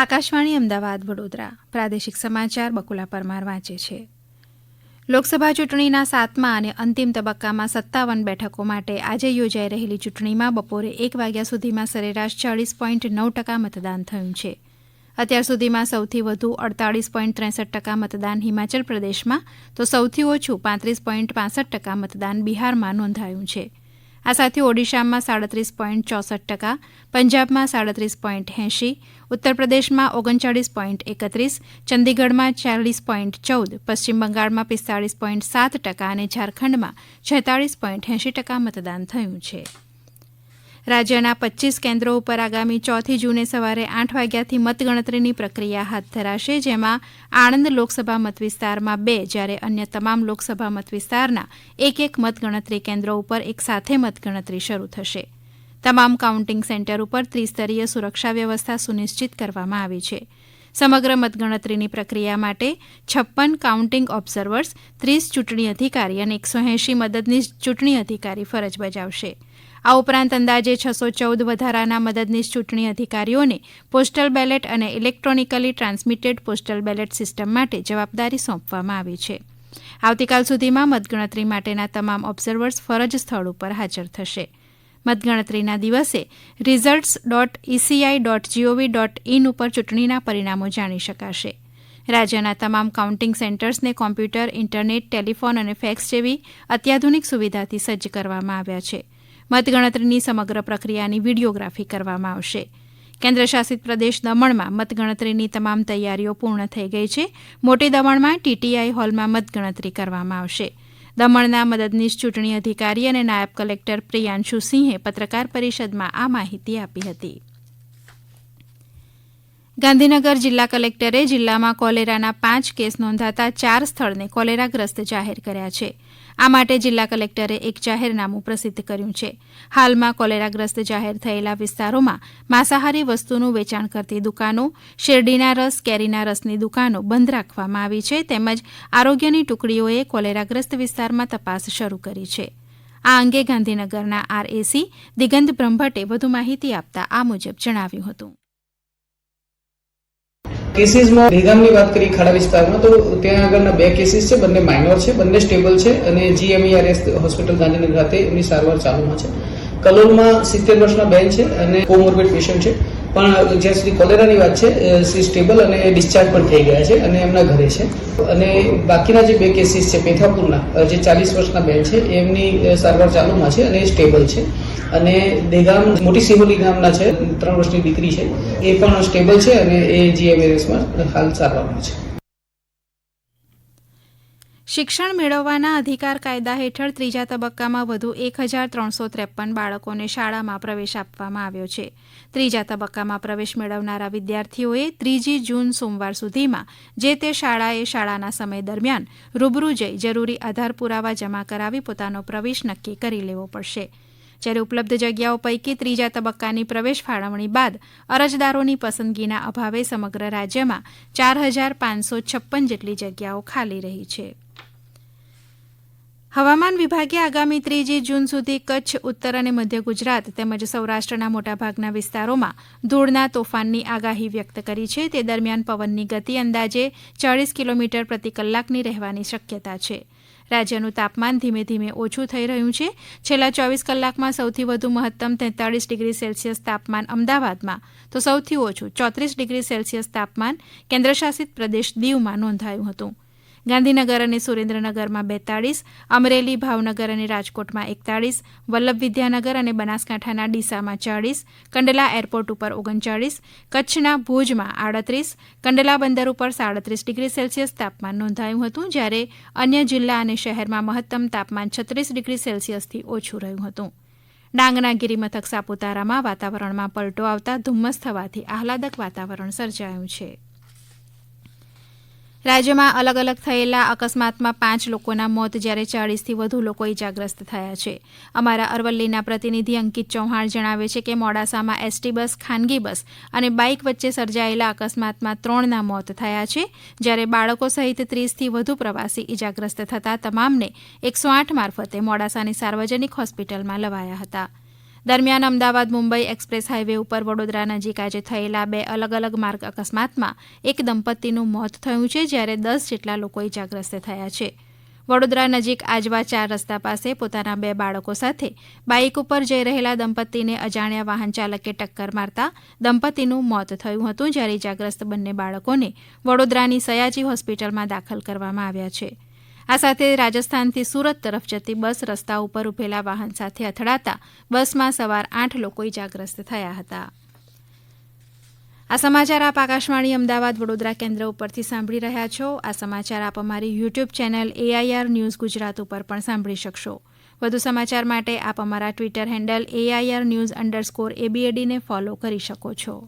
આકાશવાણી અમદાવાદ, વડોદરા. પ્રાદેશિક સમાચાર બકુલા પરમાર વાંચે છે. લોકસભા ચૂંટણીના સાતમા અને અંતિમ તબક્કામાં સત્તાવન બેઠકો માટે આજે યોજાઈ રહેલી ચૂંટણીમાં બપોરે એક વાગ્યા સુધીમાં સરેરાશ ચાળીસ પોઈન્ટ નવ ટકા મતદાન થયું છે. અત્યાર સુધીમાં સૌથી વધુ અડતાળીસ પોઈન્ટ ત્રેસઠ ટકા મતદાન હિમાચલ પ્રદેશમાં, તો સૌથી ઓછું પાંત્રીસ પોઈન્ટ પાસઠ ટકા મતદાન બિહારમાં નોંધાયું છે. આ સાથે ઓડિશામાં સાડત્રીસ પોઈન્ટ ચોસઠ ટકા, પંજાબમાં સાડત્રીસ પોઈન્ટ એંશી ઉત્તર પ્રદેશમાં ઓગણચાળીસ પોઈન્ટ એકત્રીસ, ચંદીગઢમાં ચાલીસ પોઈન્ટ ચૌદ, પશ્ચિમ બંગાળમાં પિસ્તાળીસ પોઈન્ટ સાત ટકા અને ઝારખંડમાં છેતાળીસ પોઈન્ટ એંશી ટકા મતદાન થયું છે. રાજ્યના પચ્ચીસ કેન્દ્રો ઉપર આગામી ચોથી જૂને સવારે આઠ વાગ્યાથી મતગણતરીની પ્રક્રિયા હાથ ધરાશે, જેમાં આણંદ લોકસભા મતવિસ્તારમાં બે, જ્યારે અન્ય તમામ લોકસભા મતવિસ્તારના એક એક મતગણતરી કેન્દ્રો ઉપર એક સાથે મતગણતરી શરૂ થશે. તમામ કાઉન્ટિંગ સેન્ટર ઉપર ત્રિસ્તરીય સુરક્ષા વ્યવસ્થા સુનિશ્ચિત કરવામાં આવી છે. સમગ્ર મતગણતરીની પ્રક્રિયા માટે છપ્પન કાઉન્ટિંગ ઓબ્ઝર્વર્સ, ત્રીસ ચૂંટણી અધિકારી અને એકસો એંશી મદદનીશ ચૂંટણી અધિકારી ફરજ બજાવશે. આ ઉપરાંત અંદાજે છસો ચૌદ વધારાના મદદનીશ ચૂંટણી અધિકારીઓને પોસ્ટલ બેલેટ અને electronically transmitted postal ballot system માટે જવાબદારી સોંપવામાં આવી છે. આવતીકાલ સુધીમાં મતગણતરી માટેના તમામ ઓબ્ઝર્વર્સ ફરજ સ્થળ ઉપર હાજર થશે. મતગણતરીના દિવસે results dot ECI dot GOV dot in ઉપર ચૂંટણીના પરિણામો જાણી શકાશે. રાજ્યના તમામ કાઉન્ટિંગ સેન્ટર્સને કોમ્પ્યુટર ઇન્ટરનેટ ટેલિફોન અને ફેક્સ જેવી અત્યાધુનિક સુવિધાથી સજ્જ કરવામાં આવ્યા છે. મતગણતરીની સમગ્ર પ્રક્રિયાની વિડીયોગ્રાફી કરવામાં આવશે. કેન્દ્રશાસિત પ્રદેશ દમણમાં મતગણતરીની તમામ તૈયારીઓ પૂર્ણ થઈ ગઈ છે. મોટી દમણમાં ટીટીઆઈ હોલમાં મતગણતરી કરવામાં આવશે. દમણના મદદનીશ ચૂંટણી અધિકારી અને નાયબ કલેક્ટર પ્રિયાંશુ સિંહે પત્રકાર પરિષદમાં આ માહિતી આપી હતી. ગાંધીનગર જિલ્લા કલેક્ટરે જિલ્લામાં કોલેરાના પાંચ કેસ નોંધાતા ચાર સ્થળને કોલેરાગ્રસ્ત જાહેર કર્યા છે. આ માટે જિલ્લા કલેક્ટરે એક જાહેરનામું પ્રસિદ્ધ કર્યું છે. હાલમાં કોલેરાગ્રસ્ત જાહેર થયેલા વિસ્તારોમાં માંસાહારી વસ્તુનું વેચાણ કરતી દુકાનો, શેરડીના રસ, કેરીના રસની દુકાનો બંધ રાખવામાં આવી છે તેમજ આરોગ્યની ટુકડીઓએ કોલેરાગ્રસ્ત વિસ્તારમાં તપાસ શરૂ કરી છે. આ અંગે ગાંધીનગરના આરએસી દિગંત બ્રહ્મભટ્ટે વધુ માહિતી આપતા આ મુજબ જણાવ્યું હતું. કેસીસમાં દહેગામની વાત કરીએ ખાડા વિસ્તારમાં, તો ત્યાં આગળના બે કેસીસ છે, બંને માઇનોર છે, બંને સ્ટેબલ છે અને જીએમઈઆરએસ હોસ્પિટલ ગાંધીનગર ખાતે એમની સારવાર ચાલુમાં છે. કલોલમાં સિત્તેર વર્ષના બેન છે અને કોમોર્બિડ પેશન્ટ છે. પણ જ્યાં સુધી કોલેરાની વાત છે સી સ્ટેબલ અને ડિસ્ચાર્જ પણ થઈ ગયા છે અને એમના ઘરે છે. અને બાકીના જે બે કેસીસ છે, પેથાપુરના જે ચાલીસ વર્ષના બેન છે, એમની સારવાર ચાલુમાં છે અને એ સ્ટેબલ છે. અને દેગામ, મોટી સિહોલી ગામના છે, ત્રણ વર્ષની દીકરી છે, એ પણ સ્ટેબલ છે અને એ જીએમએસમાં હાલ સારવારમાં છે. શિક્ષણ મેળવવાના અધિકાર કાયદા હેઠળ ત્રીજા તબક્કામાં વધુ એક હજાર ત્રણસો ત્રેપન બાળકોને શાળામાં પ્રવેશ આપવામાં આવ્યો છે. ત્રીજા તબક્કામાં પ્રવેશ મેળવનારા વિદ્યાર્થીઓએ ત્રીજી જૂન સોમવાર સુધીમાં જે તે શાળાએ શાળાના સમય દરમિયાન રૂબરૂ જઈ જરૂરી આધાર પુરાવા જમા કરાવી પોતાનો પ્રવેશ નક્કી કરી લેવો પડશે. જ્યારે ઉપલબ્ધ જગ્યાઓ પૈકી ત્રીજા તબક્કાની પ્રવેશ ફાળવણી બાદ અરજદારોની પસંદગીના અભાવે સમગ્ર રાજ્યમાં ચાર હજાર પાંચસો છપ્પન જેટલી જગ્યાઓ ખાલી રહી છે. હવામાન વિભાગે આગામી ત્રીજી જૂન સુધી કચ્છ, ઉત્તર અને મધ્ય ગુજરાત તેમજ સૌરાષ્ટ્રના મોટાભાગના વિસ્તારોમાં ધૂળના તોફાનની આગાહી વ્યક્ત કરી છે. તે દરમિયાન પવનની ગતિ અંદાજે ચાળીસ કિલોમીટર પ્રતિ કલાકની રહેવાની શક્યતા છે. રાજ્યનું તાપમાન ધીમે ધીમે ઓછું થઈ રહ્યું છે. છેલ્લા ચોવીસ કલાકમાં સૌથી વધુ મહત્તમ તેતાળીસ ડિગ્રી સેલ્સિયસ તાપમાન અમદાવાદમાં, તો સૌથી ઓછું ચોત્રીસ ડિગ્રી સેલ્સિયસ તાપમાન કેન્દ્રશાસિત પ્રદેશ દીવમાં નોંધાયું હતું. ગાંધીનગર અને સુરેન્દ્રનગરમાં બેતાળીસ, અમરેલી, ભાવનગર અને રાજકોટમાં એકતાળીસ, વલ્લભ વિદ્યાનગર અને બનાસકાંઠાના ડીસામાં ચાળીસ, કંડલા એરપોર્ટ ઉપર ઓગણચાળીસ, કચ્છના ભુજમાં આડત્રીસ, કંડલા બંદર ઉપર સાડત્રીસ ડિગ્રી સેલ્સિયસ તાપમાન નોંધાયું હતું, જ્યારે અન્ય જિલ્લા અને શહેરમાં મહત્તમ તાપમાન છત્રીસ ડિગ્રી સેલ્સિયસથી ઓછું રહ્યું હતું. ડાંગના ગિરિમથક સાપુતારામાં વાતાવરણમાં પલટો આવતા ધુમ્મસ થવાથી આહલાદક વાતાવરણ સર્જાયું છે. રાજ્યમાં અલગ અલગ થયેલા અકસ્માતમાં પાંચ લોકોના મોત જ્યારે ચાળીસથી વધુ લોકો ઇજાગ્રસ્ત થયા છે. અમારા અરવલ્લીના પ્રતિનિધિ અંકિત ચૌહાણ જણાવે છે કે મોડાસામાં એસટી બસ, ખાનગી બસ અને બાઇક વચ્ચે સર્જાયેલા અકસ્માતમાં ત્રણના મોત થયા છે. જ્યારે બાળકો સહિત ત્રીસથી વધુ પ્રવાસી ઇજાગ્રસ્ત થતાં તમામને એકસો આઠ મારફતે મોડાસાની સાર્વજનિક હોસ્પિટલમાં લવાયા હતા. દરમિયાન અમદાવાદ, મુંબઈ એક્સપ્રેસ હાઇવે ઉપર વડોદરા નજીક આજે થયેલા બે અલગ અલગ માર્ગ અકસ્માતમાં એક દંપતીનું મોત થયું છે, જ્યારે દસ જેટલા લોકો ઇજાગ્રસ્ત થયા છે. વડોદરા નજીક આજવા ચાર રસ્તા પાસે પોતાના બે બાળકો સાથે બાઇક ઉપર જઈ રહેલા દંપતીને અજાણ્યા વાહન ચાલકે ટક્કર મારતા દંપતીનું મોત થયું હતું, જ્યારે ઇજાગ્રસ્ત બંને બાળકોને વડોદરાની સયાજી હોસ્પિટલમાં દાખલ કરવામાં આવ્યા છે. આ સાથે રાજસ્થાનથી સુરત તરફ જતી બસ રસ્તા ઉપર ઉભેલા વાહન સાથે અથડાતા બસમાં સવાર આઠ લોકો ઇજાગ્રસ્ત થયા હતા. આ સમાચાર આપ આકાશવાણી અમદાવાદ વડોદરા કેન્દ્ર ઉપરથી સાંભળી રહ્યા છો. આ સમાચાર આપ અમારી YouTube channel AIR news Gujarat ઉપર પણ સાંભળી શકશો. વધુ સમાચાર માટે આપ અમારા Twitter handle AIR news underscore એબીએડીને follow કરી શકો છો.